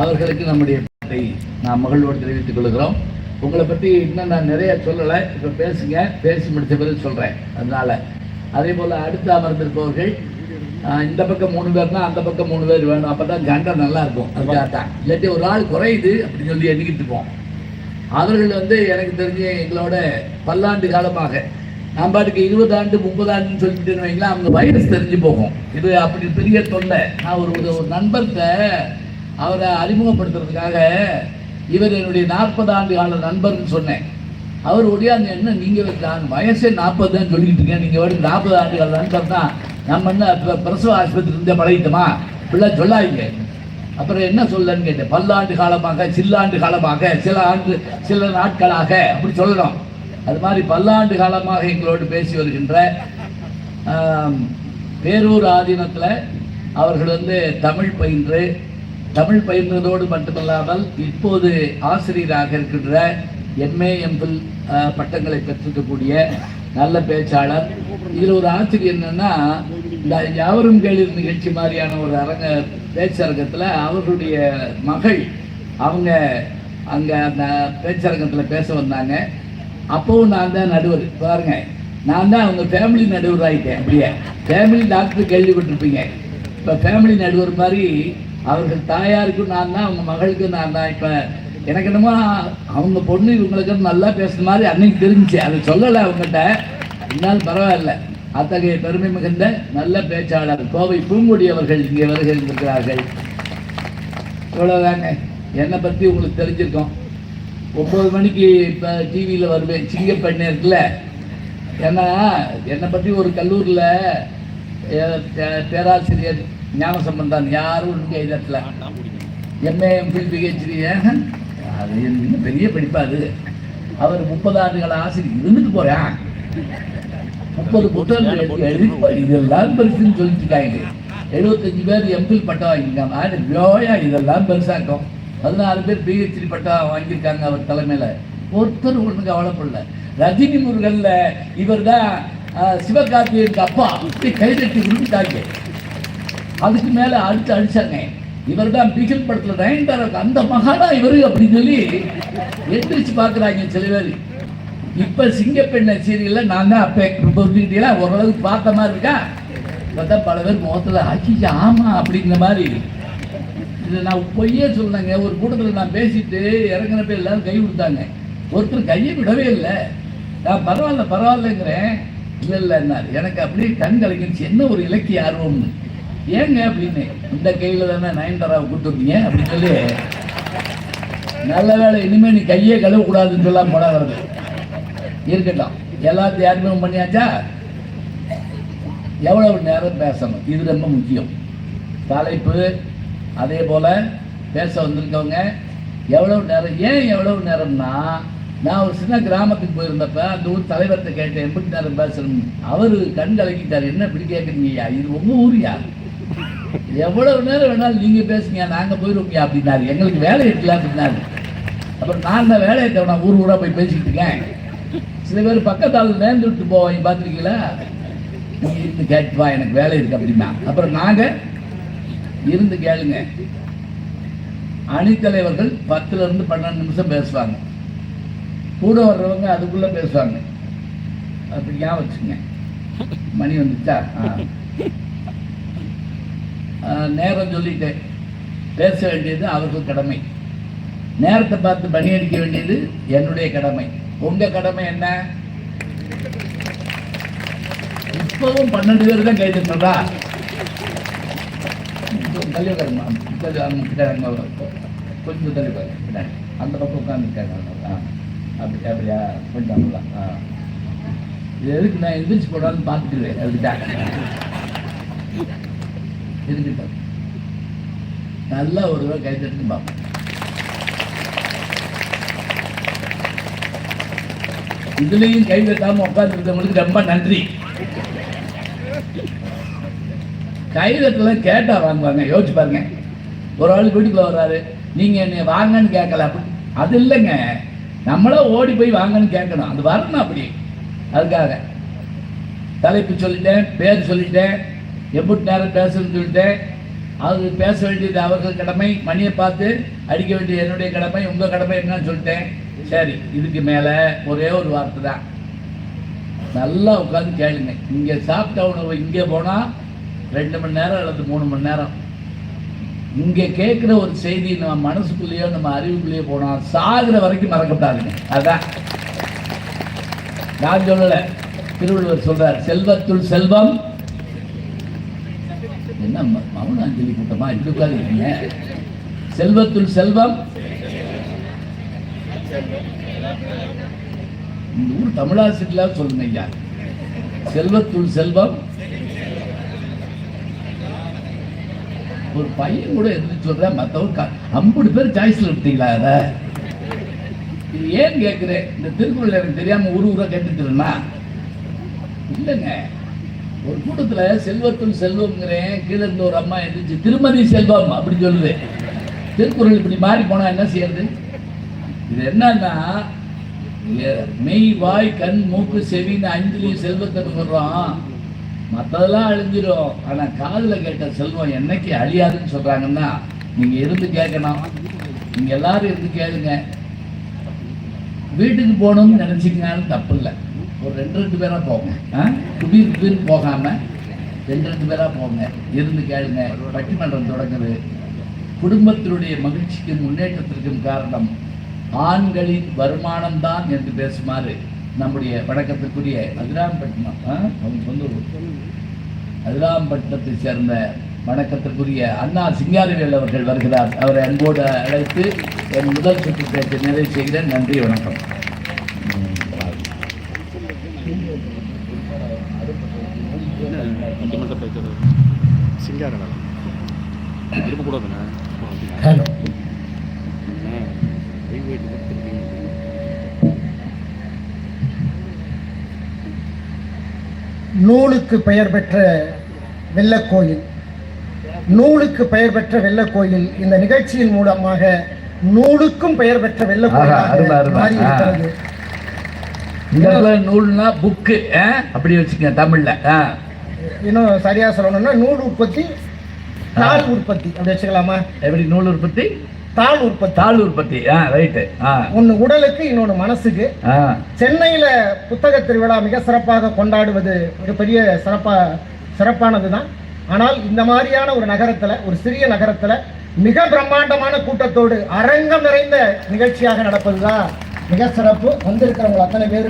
அவர்களுக்கு நம்முடைய பாட்டை நான் மகளோடு தெரிவித்துக் கொள்கிறோம். உங்களை பற்றி இன்னும் நான் நிறைய சொல்லலை. இப்போ பேசுங்க. பேசி முடித்த பிறகு சொல்கிறேன் அதனால். அதே போல் அடுத்து அமர்ந்திருப்பவர்கள் இந்த பக்கம் மூணு பேர்னா அந்த பக்கம் மூணு பேர் வேணும். அப்போ தான் ஜண்டை நல்லா இருக்கும். அதுக்காக தான் இல்லாட்டி ஒரு ஆள் குறையுது அப்படின்னு சொல்லி எண்ணிக்கிட்டு இருப்போம். அவர்கள் வந்து எனக்கு தெரிஞ்சு எங்களோட பல்லாண்டு காலமாக நான் பாட்டுக்கு இருபது ஆண்டு முப்பது ஆண்டுன்னு சொல்லிட்டு வைங்களா அவங்க வைரஸ் தெரிஞ்சு போகும். இது அப்படி பெரிய தொல்லை. நான் ஒரு ஒரு ஒரு நண்பர்கிட்ட அவரை அறிமுகப்படுத்துறதுக்காக இவர் என்னுடைய நாற்பது ஆண்டு கால நண்பர்னு சொன்னேன். அவர் ஒடியாங்க என்ன நீங்கள் நான் வயசே நாற்பது தான் சொல்லிட்டு இருக்கேன். நீங்கள் வந்து நாற்பது ஆண்டு கால நண்பர் தான் நம்ம என்ன பிரசவ ஆஸ்பத்திரி இருந்தே பழகிட்டோமா? இப்படிலாம் சொல்லாதீங்க. அப்புறம் என்ன சொல்லன்னு கேட்டேன். பல்லாண்டு காலமாக சில்லாண்டு காலமாக சில ஆண்டு சில நாட்களாக அப்படி சொல்லணும். அது மாதிரி பல்லாண்டு காலமாக எங்களோடு பேசி வருகின்ற பேரூர் ஆதீனத்தில் அவர்கள் வந்து தமிழ் பயின்று தமிழ் பயின்றதோடு மட்டுமல்லாமல் இப்போது ஆசிரியராக இருக்கின்ற எம்ஏ எம்பில் பட்டங்களை பெற்றிருக்கக்கூடிய நல்ல பேச்சாளர். இதில் ஒரு ஆச்சரியம் என்னன்னா இந்த யாவரும் கேள்வி நிகழ்ச்சி மாதிரியான ஒரு அரங்க பேச்சரங்கத்தில் அவர்களுடைய மகள் அவங்க அங்கே அந்த பேச்சரங்கத்தில் பேச வந்தாங்க. அப்போவும் நான் தான் நடுவர். பாருங்க நான் தான் அவங்க ஃபேமிலி நடுவர் ஆகிட்டேன் அப்படியே. ஃபேமிலி டாக்டர் கேள்விப்பட்டிருப்பீங்க. இப்போ ஃபேமிலி நடுவர் மாதிரி அவர்கள் தாயாருக்கும் நான் தான் அவங்க மகளுக்கும் நான் தான். இப்போ எனக்கு என்னமோ அவங்க பொண்ணு இவங்களுக்கு நல்லா பேசுன மாதிரி அன்னைக்கு தெரிஞ்சுச்சு. அதை சொல்லலை அவங்ககிட்ட. இருந்தாலும் பரவாயில்ல. அத்தகைய பெருமை மிகுந்த நல்ல பேச்சாளர் கோவை பூங்குடி அவர்கள் இங்கே வருகின்றிருக்கிறார்கள். இவ்வளோதாங்க என்னை பற்றி உங்களுக்கு தெரிஞ்சிருக்கோம். ஒம்பது மணிக்கு இப்போ டிவியில் வருவேன் சிங்கப்பண்ணே இருக்குல்ல. ஏன்னா என்னை பற்றி ஒரு கல்லூரியில் பேராசிரியர் ஞான சம்பந்தான் யாரும் இங்கே இடத்துல எம்ஏ எம்பில் பிஹெச்டி அது இன்னும் பெரிய படிப்பா அது. அவர் முப்பது ஆண்டுகள் ஆசிரியர் இருந்துட்டு போறேன் முப்பது புத்தகங்கள் எழுதி இதெல்லாம் பெருசுன்னு சொல்லிட்டு இருக்காங்க எழுபத்தஞ்சு பேர் எம்பில் பட்டம் வாங்கியிருக்காங்க. ஆடு யோயா இதெல்லாம் பெருசாக்கும். பதினாறு பேர் பிஹெச்டி பட்டம் வாங்கியிருக்காங்க அவர் தலைமையில. ஒருத்தர் ஒண்ணு கவலைப்படல. ரஜினி முருகன்ல இவர் தான் சிவகார்த்திகேயனுக்கு அப்பா. இப்படி கைதட்டி விரும்பிட்டாங்க அதுக்கு மேலே அடிச்சு அடிச்சாங்க. இவர் தான் பிகில் படத்தில் நயன்தாராவுக்கு அந்த மகானா இவரு அப்படின்னு சொல்லி எந்திரிச்சு பார்க்குறாங்க சில பேர். இப்ப சிங்கப்பெண்ணை சீரியலில் நான் தான் அப்போ. இப்ப ஓரளவுக்கு பார்த்த மாதிரி இருக்கா? பார்த்தா பல பேர் முகத்தில் ஆச்சிச்சு ஆமா அப்படிங்கிற மாதிரி. இதை நான் பொய்யே சொன்னேங்க ஒரு கூட்டத்தில் நான் பேசிட்டு இறங்குறப்ப எல்லாரும் கை கொடுத்தாங்க. ஒருத்தர் கையை விடவே இல்லை. நான் பரவாயில்ல பரவாயில்லைங்கிறேன். இல்லை இல்லை என்ன எனக்கு அப்படியே கண் கலங்கிடுச்சு என்ன ஒரு இலக்கிய ஆர்வம்னு. ஏங்க அப்படின்னு? இந்த கையில் தானே நயன்தாராவை கூட்டு வந்தீங்க அப்படின்னு சொல்லி நல்ல வேலை இனிமேல் நீ கையே கழுவக்கூடாதுன்னு சொல்லாம படம் வருது. இருக்கட்டும். எல்லாத்தையும் அறிமுகம் பண்ணியாச்சா? எவ்வளவு நேரம் பேசணும்? இது ரொம்ப முக்கியம். தலைப்பு அதே போல் பேச வந்திருக்கவங்க எவ்வளவு நேரம் ஏன் எவ்வளவு நேரம்னா நான் ஒரு சின்ன கிராமத்துக்கு போயிருந்தப்ப அந்த ஊர் தலைவர்கிட்ட கேட்டேன் எப்படி நேரம் பேசணும் அவர் கண் கலக்கிட்டார். என்ன இப்படி கேட்குறீங்கய்யா இது ஒவ்வொரு யார்? எவ்வளவு நேரம் வேணாலும் நீங்க பேசுங்க நாங்க போயிருவோங்க அப்படின்னாரு. எங்களுக்கு வேலை இருக்குல்ல அப்படின்னாரு. அப்புறம் நான் தான் வேலையை தேவை ஊர் ஊரா போய் பேசிக்கிட்டு இருக்கேன். சில பேர் பக்கத்தால் நேர்ந்து விட்டு போவாங்க பார்த்துருக்கீங்களா? நீ இருந்து கேட்டுவா எனக்கு வேலை இருக்கு அப்படின்னா. அப்புறம் நாங்க இருந்து கேளுங்க. அணித்தலைவர்கள் பத்துல இருந்து பன்னெண்டு நிமிஷம் பேசுவாங்க. கூட வர்றவங்க அதுக்குள்ள பேசுவாங்க. அப்படி ஞாபகம் வச்சுங்க மணி வந்துச்சா? ஆ. நேரம் சொல்லிட்டேன் பேச வேண்டியது அவர்கள் கடமை. நேரத்தை பார்த்து பணியடிக்க வேண்டியது என்னுடைய கடமை. உங்கள் கடமை என்ன? இப்பவும் பன்னெண்டு பேர் தான் கைது சொல்றா தலைவர்மா கொஞ்சம் தலைவர் பின்னாடி. அந்த பக்கம் உட்காந்துருக்காங்க ஆ அப்படி அப்படியா? போயிட்டாங்களா ஆ. இது எதுக்கு நான் எந்திரிச்சு போடான்னு பார்த்துக்கிறேன் அதுக்கிட்ட இருக்கட்டும் நல்லா ஒரு தடவை கை தட்டு பார்ப்போம். இதுலயும் கை தட்டாம உட்காந்துருக்கவங்களுக்கு ரொம்ப நன்றி. கைதட்டெல்லாம் கேட்டா வாங்குவாங்க யோசிச்சு பாருங்க. ஒரு ஆள் வீட்டுக்குள்ள வர்றாரு நீங்க என்ன வாங்கன்னு கேட்கல. அப்படி அது இல்லைங்க. நம்மளா ஓடி போய் வாங்கன்னு கேட்கணும். அது வரணும் அப்படி. அதுக்காக தலைப்பு சொல்லிட்டேன் பேர் சொல்லிட்டேன் எப்படி நேரம் பேசுன்னு சொல்லிட்டேன் அது பேச வேண்டியது அவர்கள் கடமை மணியை பார்த்து அடிக்க வேண்டியது என்னுடைய கடமை உங்கள் கடமை என்னன்னு சொல்லிட்டேன். சரி இதுக்கு மேலே ஒரே ஒரு வார்த்தை தான். நல்லா உட்காந்து கேளுங்க. இங்கே சாப்பிட்ட உணவு இங்கே போனால் ரெண்டு மணி நேரம் அல்லது மூணு மணி நேரம். இங்கே கேட்குற ஒரு செய்தி நம்ம மனசுக்குள்ளேயோ நம்ம அறிவுக்குள்ளேயோ போனால் சாகிற வரைக்கும் மறக்கப்படாதுங்க அதான். நான் சொல்லலை. திருவள்ளுவர் சொல்கிறார் செல்வத்துள் செல்வம் என்ன மௌன அஞ்சலி கூட்டமா இப்படி உட்கார்ந்துருக்கீங்க செல்வத்துள் செல்வம். இந்த ஊர் தமிழாசிரியர் சொல்லுங்க ஐயா. செல்வத்துள் செல்வம். ஒரு பையன் கூட எதிர்த்து சொல்றேன் மற்றவங்க ஐம்பது பேர் சாய்ஸ்ல விட்டீங்களா அதை? இது ஏன் கேட்குறேன் இந்த திருக்குறள் எனக்கு தெரியாம ஊர் ஊரா கேட்டுக்கிறேன்னா இல்லைங்க. ஒரு கூட்டத்தில் செல்வத்தும் செல்வம்ங்கிறேன் கீழே இருந்த ஒரு அம்மா எழுந்துச்சு திருமதி செல்வம் அப்படி சொல்லுது. திருக்குறள் இப்படி மாறி போனால் என்ன செய்யறது? இது என்னன்னா மெய் வாய் கண் மூக்கு செவின்னு அஞ்சுலையும் செல்வத்தை சொல்கிறோம் மற்றதெல்லாம் அழிஞ்சிடும் ஆனால் காதில் கேட்ட செல்வம் என்னைக்கு அழியாதுன்னு சொல்கிறாங்கன்னா நீங்கள் இருந்து கேட்கணும். நீங்கள் எல்லாரும் இருந்து கேளுங்க. வீட்டுக்கு போகணும்னு நினைச்சிங்கனாலும் தப்பு இல்லை. ஒரு ரெண்டு ரெண்டு பேராக போங்க. ஆ? குபீர் குபீர் போகாமல் ரெண்டு ரெண்டு பேராக போங்க. இருந்து கேளுங்க. பட்டிமன்றம் தொடங்குது. குடும்பத்தினுடைய மகிழ்ச்சிக்கும் முன்னேற்றத்திற்கும் காரணம் ஆண்களின் வருமானம் தான் என்று பேசுமாறு நம்முடைய வணக்கத்திற்குரிய அதிராம்பட்டினம். ஆ? அவங்க சொந்த அதிராம்பட்டினத்தை சேர்ந்த வணக்கத்திற்குரிய அண்ணா சிங்காரவேல் அவர்கள் வருகிறார். அவரை அன்போடு அழைத்து என் முதல் சுற்று பேச்சை நிறைவு செய்கிறேன். நன்றி வணக்கம். ஹலோ நூலுக்கு பெயர் பெற்ற வெள்ளக்கோயில். நூலுக்கு பெயர் பெற்ற வெள்ளக்கோயில் இந்த நிகழ்ச்சியின் மூலமாக நூலுக்கும் பெயர் பெற்ற. மாறி இருக்கிறது இந்த இடத்துல நூல்னா புக்கு அப்படி வச்சுக்க தமிழ்ல. இன்னும் சரியா சொல்லணும்னா நூல் உற்பத்தி தாள் உற்பத்தி. அப்படி வச்சுக்கலாமா? எப்படி நூல் உற்பத்தி? தாள் உற்பத்தி. தாள் உற்பத்தி ஆ ரைட்டு ஆ. ஒன்னு உடலுக்கு இன்னொன்னு மனசுக்கு. சென்னையில புத்தக திருவிழா மிக சிறப்பாக கொண்டாடுவது ஒரு பெரிய சிறப்பா சிறப்பானது தான் ஆனால் இந்த மாதிரியான ஒரு நகரத்துல ஒரு சிறிய நகரத்துல மிக பிரம்மாண்டமான கூட்டத்தோடு அரங்கம் நிறைந்த நிகழ்ச்சியாக நடப்பதுதான் மிக சிறப்பு. வந்திருக்கிறவங்க அத்தனை பேரும்